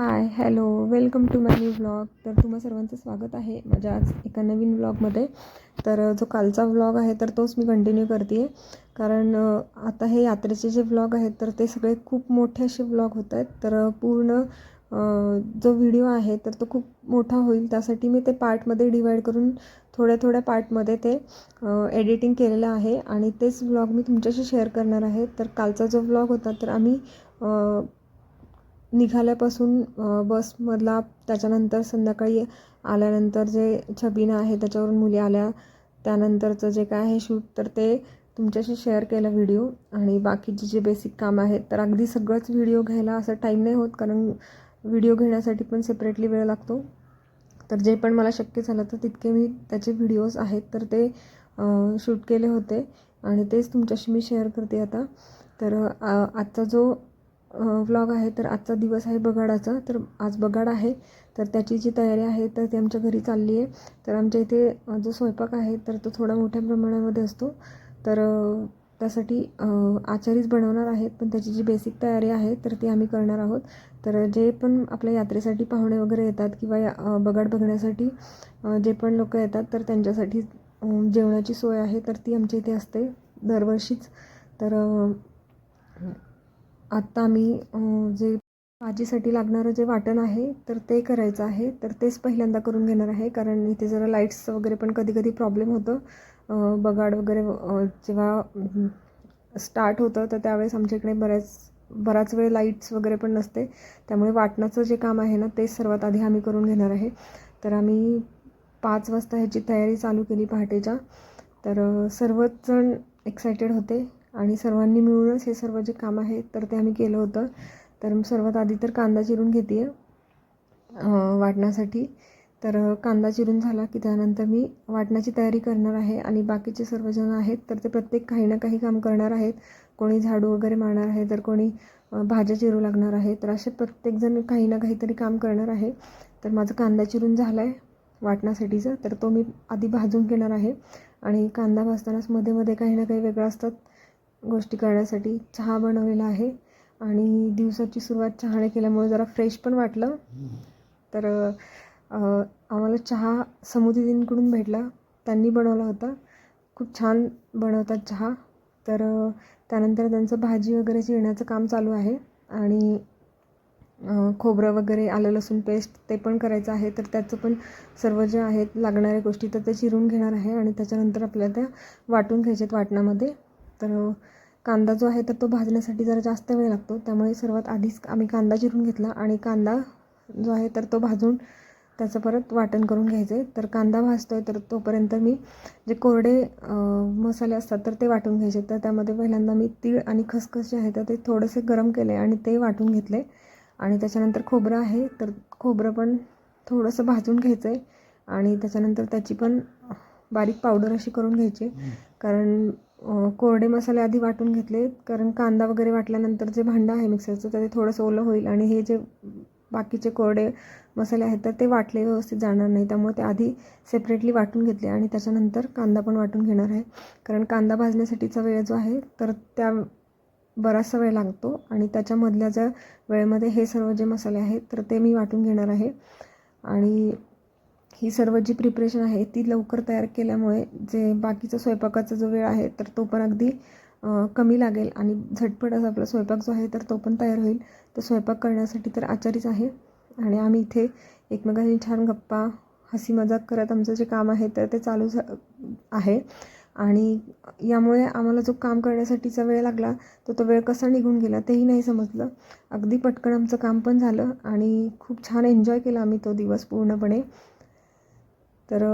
Hi hello welcome to my new vlog तर तुम्हा सर्वांचं स्वागत आहे माझ्या आज एका नवीन व्लॉगमध्ये तर जो कालचा व्लॉग आहे तर तोच मी कंटिन्यू करते आहे कारण आता हे यात्रेचे जे व्लॉग आहेत तर ते सगळे खूप मोठे असे व्लॉग होत आहेत. तर पूर्ण जो व्हिडिओ आहे तर तो खूप मोठा होईल. त्यासाठी मी ते पार्टमध्ये डिवाईड करून थोड्या थोड्या पार्टमध्ये ते एडिटिंग केलेलं आहे. आणि तेच व्लॉग मी तुमच्याशी शेअर करणार आहे. तर कालचा जो व्लॉग होता तर आम्ही निघाल्यापासून बसमधला त्याच्यानंतर संध्याकाळी आल्यानंतर जे छबिना आहे त्याच्यावरून मुली आल्या. त्यानंतरचं जे काय आहे शूट तर ते तुमच्याशी शेअर केलं व्हिडिओ. आणि बाकीचे जे बेसिक काम आहेत तर अगदी सगळंच व्हिडिओ घ्यायला असं टाईम नाही होत कारण व्हिडिओ घेण्यासाठी पण सेपरेटली वेळ लागतो. तर जे पण मला शक्य झालं तर तितके मी त्याचे व्हिडिओज आहेत तर ते शूट केले होते. आणि तेच तुमच्याशी मी शेअर करते आता. तर आजचा जो व्लॉग आहे तर आजचा दिवस आहे बगाडाचा. तर आज बगाड आहे. तर त्याची जी तयारी आहे तर ती आमच्या घरी चालली आहे. तर आमच्या इथे जो स्वयंपाक आहे तर तो थोडा मोठ्या प्रमाणामध्ये असतो. तर त्यासाठी आचारीच बनवणार आहेत पण त्याची जी बेसिक तयारी आहे तर ती आम्ही करणार आहोत. तर जे पण आपल्या यात्रेसाठी पाहुणे वगैरे येतात किंवा या बगाड बघण्यासाठी जे पण लोक येतात तर त्यांच्यासाठी जेवणाची सोय आहे तर ती आमच्या इथे असते दरवर्षीच. तर आत्ता आम्ही जे भाजीसाठी लागणारं जे वाटण आहे तर ते करायचं आहे. तर तेच पहिल्यांदा करून घेणार आहे. कारण इथे जरा लाईट्सचं वगैरे पण कधी कधी प्रॉब्लेम होतं. बगाड वगैरे जेव्हा स्टार्ट होतं तर त्यावेळेस आमच्या इकडे बऱ्याच बराच वेळ लाईट्स वगैरे पण नसते. त्यामुळे वाटणाचं जे काम आहे ना ते सर्वात आधी आम्ही करून घेणार आहे. तर आम्ही पाच वाजता ह्याची तयारी चालू केली पहाटेच्या. तर सर्वच जण एक्सायटेड होते. आणि सर्वांनी मिळूनच हे सर्व जे काम आहे तर ते आम्ही केलं होतं. तर सर्वात आधी तर कांदा चिरून घेते आहे वाटण्यासाठी. तर कांदा चिरून झाला की त्यानंतर मी वाटण्याची तयारी करणार आहे आणि बाकीचे सर्वजण आहेत तर ते प्रत्येक काही ना काही काम करणार आहेत. कोणी झाडू वगैरे मारणार आहे तर कोणी भाज्या चिरू लागणार आहे. तर असे प्रत्येकजण काही ना काहीतरी काम करणार आहे. तर माझं कांदा चिरून झाला आहे वाटण्यासाठीचं तर तो मी आधी भाजून घेणार आहे. आणि कांदा भाजतानाच मध्ये मध्ये काही ना काही वेगळं असतात. गोष्टी करण्यासाठी चहा बनवलेला आहे. आणि दिवसाची सुरुवात चहाने केल्यामुळे जरा फ्रेश पण वाटलं. तर आम्हाला चहा समुदीदींकडून भेटला. त्यांनी बनवला होता. खूप छान बनवतात चहा. तर त्यानंतर त्यांचं भाजी वगैरे चिरण्याचं काम चालू आहे. आणि खोबरं वगैरे आलं लसूण पेस्ट ते पण करायचं आहे. तर त्याचं पण सर्व जे आहेत लागणाऱ्या गोष्टी तर ते चिरून घेणार आहे. आणि त्याच्यानंतर आपल्याला त्या वाटून घ्यायच्यात वाटणामध्ये. तर कांदा जो आहे तर तो भाजण्यासाठी जरा जास्त वेळ लागतो. त्यामुळे सर्वात आधीच आम्ही कांदा चिरून घेतला आणि कांदा जो आहे तर तो भाजून त्याचं परत वाटण करून घ्यायचं आहे तर कांदा भाजतो आहे तर तोपर्यंत मी जे कोरडे मसाले असतात तर ते वाटून घ्यायचे. तर त्यामध्ये पहिल्यांदा मी तीळ आणि खसखस जे आहे तर ते थोडेसे गरम केले आणि ते वाटून घेतले. आणि त्याच्यानंतर खोबरं आहे तर खोबरं पण थोडंसं भाजून घ्यायचं आहे आणि त्याच्यानंतर त्याची पण बारीक पावडर अशी करून घ्यायची. कारण कोरडे मसाले आधी वाटून घेतले कारण कांदा वगैरे वाटल्यानंतर जे भांडं आहे मिक्सरचं तर ते थोडंसं ओलं होईल आणि हे जे बाकीचे कोरडे मसाले आहेत तर ते वाटले व्यवस्थित जाणार नाही. त्यामुळे ते आधी सेपरेटली वाटून घेतले आणि त्याच्यानंतर कांदा पण वाटून घेणार आहे. कारण कांदा भाजण्यासाठीचा वेळ जो आहे तर त्या बराचसा वेळ लागतो आणि त्याच्यामधल्या ज्या वेळेमध्ये हे सर्व जे मसाले आहेत तर ते मी वाटून घेणार आहे. आणि ही सर्व जी प्रिपरेशन आहे ती लवकर तयार केल्यामुळे जे बाकीचा स्वयंपाकाचा जो वेळ आहे तर तो पण अगदी कमी लागेल आणि झटपट असा आपला स्वयंपाक जो आहे तर तो पण तयार होईल. तर स्वयंपाक करण्यासाठी तर आचारीच आहे. आणि आम्ही इथे एकमेकांशी छान गप्पा हसी मजाक करत आमचं जे काम आहे तर ते चालू आहे. आणि यामुळे आम्हाला जो काम करण्यासाठीचा वेळ लागला तर तो वेळ कसा निघून गेला तेही नाही समजलं. अगदी पटकन आमचं काम पण झालं आणि खूप छान एन्जॉय केला आम्ही तो दिवस पूर्णपणे. तर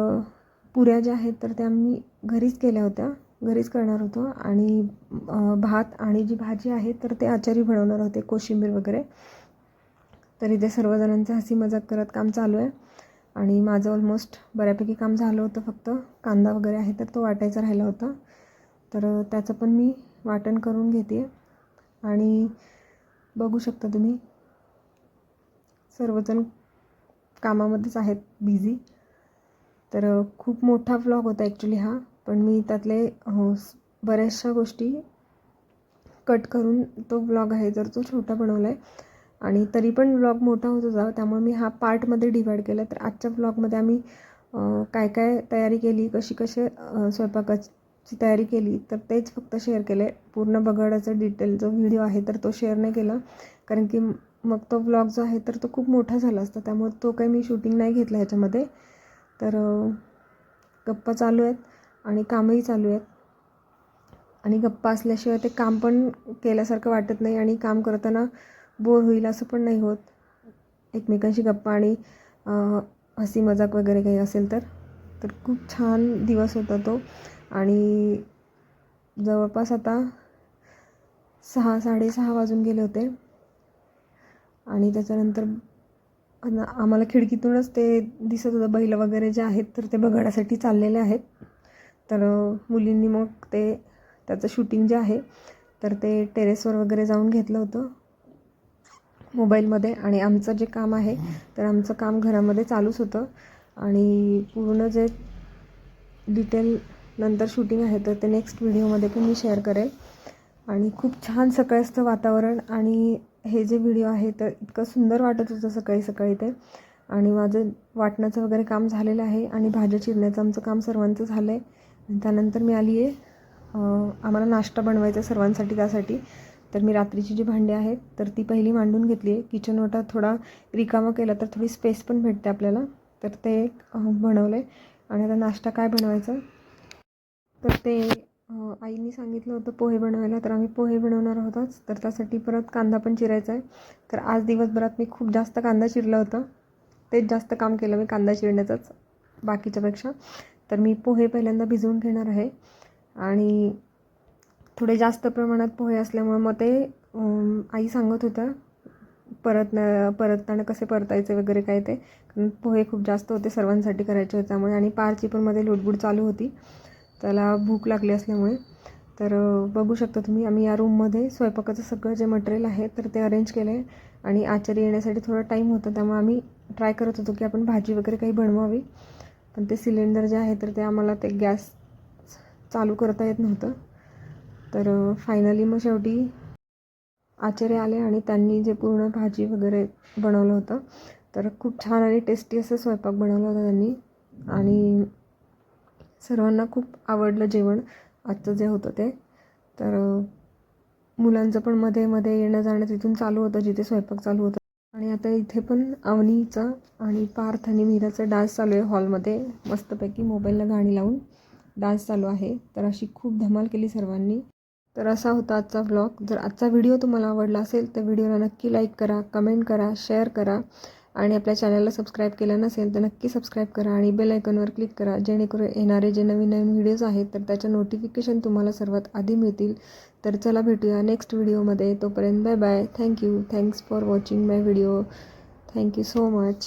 पुऱ्या ज्या आहेत तर त्या मी घरीच केल्या होत्या. घरीच करणार होतो. आणि भात आणि जी भाजी आहे तर ते आचारी बनवणार होते कोशिंबीर वगैरे. तर इथे सर्वजणांचं हसी मजाक करत काम चालू आहे. आणि माझं ऑलमोस्ट बऱ्यापैकी काम झालं होतं फक्त. कांदा वगैरे आहे तर तो वाटायचा राहिला होता. तर त्याचं पण मी वाटण करून घेते. आणि बघू शकता तुम्ही सर्वजण कामामध्येच आहेत बिझी तर खूप मोठा व्लॉग होता ॲक्च्युली हा. पण मी त्यातले बऱ्याचशा गोष्टी कट करून तो व्लॉग आहे. तर तो छोटा बनवला आहे आणि तरी पण व्लॉग मोठा होत होता त्यामुळे मी हा पार्टमध्ये डिवाईड केला. तर आजच्या व्लॉगमध्ये आम्ही काय काय तयारी केली कशी कशी स्वयंपाकाची तयारी केली तर तेच फक्त शेअर केले पूर्ण बगाडाचा डिटेल जो व्हिडिओ आहे तर तो शेअर नाही केला. कारण की मग तो व्लॉग जो आहे तर तो खूप मोठा झाला असता. त्यामुळे तो काही मी शूटिंग नाही घेतला ह्याच्यामध्ये. तर गप्पा चालू आहेत आणि कामही चालू आहेत. आणि गप्पा असल्याशिवाय ते काम पण केल्यासारखं वाटत नाही आणि काम करताना बोर होईल असं पण नाही होत. एकमेकांशी गप्पा आणि हसी मजाक वगैरे काही असेल तर तर खूप छान दिवस होता तो. आणि जवळपास आता सहा साडेसहा वाजून गेले होते. आणि त्याच्यानंतर पण आम्हाला खिडकीतूनच ते दिसत होतं. बैल वगैरे जे आहेत तर ते बघण्यासाठी चाललेले आहेत. तर मुलींनी मग ते त्याचं शूटिंग जे आहे तर ते टेरेसवर वगैरे जाऊन घेतलं होतं. मोबाईलमध्ये आणि आमचं जे काम आहे तर आमचं काम घरामध्ये चालूच होतं. आणि पूर्ण जे डिटेल नंतर शूटिंग आहे तर ते नेक्स्ट व्हिडिओमध्ये पण मी शेअर करेल. आणि खूप छान सकाळचं वातावरण आणि हे जे व्हिडिओ आहे तर इतकं सुंदर वाटत होतं सकाळी सकाळी ते. आणि माझं वाटण्याचं वगैरे काम झालेलं आहे आणि भाज्या चिरण्याचं आमचं काम सर्वांचं झालं आहे त्यानंतर मी आली आहे आम्हाला नाश्ता बनवायचा आहे सर्वांसाठी त्यासाठी. तर मी रात्रीची जी भांडी आहेत तर ती पहिली मांडून घेतली आहे. किचन ओटा थोडा रिकामा केला तर थोडी स्पेस पण भेटते आपल्याला. तर ते बनवलं आहे आणि आता नाश्ता काय बनवायचा? तर ते आईने सांगितलं होतं पोहे बनवायला तर आम्ही पोहे बनवणार आहोतच. तर त्यासाठी परत कांदा पण चिरायचा आहे. तर आज दिवसभरात मी खूप जास्त कांदा चिरला होता. तेच जास्त काम केलं मी कांदा चिरण्याचंच बाकीच्यापेक्षा. तर मी पोहे पहिल्यांदा भिजवून घेणार आहे. आणि थोडे जास्त प्रमाणात पोहे असल्यामुळे मग ते आई सांगत होत्या परत परतताना कसे परतायचे वगैरे काय ते. कारण पोहे खूप जास्त होते सर्वांसाठी करायचे होते त्यामुळे. आणि पारची पण मध्ये लुडबुड चालू होती. त्याला भूक लागली असल्यामुळे. तर बघू शकता तुम्ही आम्ही या रूममध्ये स्वयंपाकाचं सगळं जे मटेरियल आहे तर ते अरेंज केलं आहे आणि आचारी येण्यासाठी थोडा टाईम होता त्यामुळे आम्ही ट्राय करत होतो की आपण भाजी वगैरे काही बनवावी. पण ते सिलेंडर जे आहे तर ते आम्हाला ते गॅस चालू करता येत नव्हतं. तर फायनली मग शेवटी आचार्य आले आणि त्यांनी जे पूर्ण भाजी वगैरे बनवलं होतं. तर खूप छान आणि टेस्टी असं स्वयंपाक बनवला होता त्यांनी. आणि सर्वांना खूप आवडलं जेवण. आजचं जे होतं ते. तर मुलांचं पण मध्ये मध्ये येणं जाणं तिथून चालू होतं जिथे स्वयंपाक चालू होतं. आणि आता इथे पण अवनीचा आणि पार्थ आणि मीराचा डान्स चालू आहे हॉलमध्ये. मस्तपैकी मोबाईलला गाणी लावून डान्स चालू आहे. तर अशी खूप धमाल केली सर्वांनी. तर असा होता आजचा व्लॉग जर आजचा व्हिडिओ तुम्हाला आवडला असेल तर व्हिडिओला नक्की लाईक करा कमेंट करा शेअर करा. आणि आपल्या चॅनलला सबस्क्राईब केलं नसेल तर नक्की सबस्क्राईब करा आणि बेल आयकॉनवर क्लिक करा जेणेकरून येणारे जे नवीन नवीन व्हिडिओज आहेत तर त्याच्या नोटिफिकेशन तुम्हाला सर्वात आधी मिळतील. तर चला भेटूया नेक्स्ट व्हिडिओमध्ये तोपर्यंत bye bye thank you thanks for watching my video thank you so much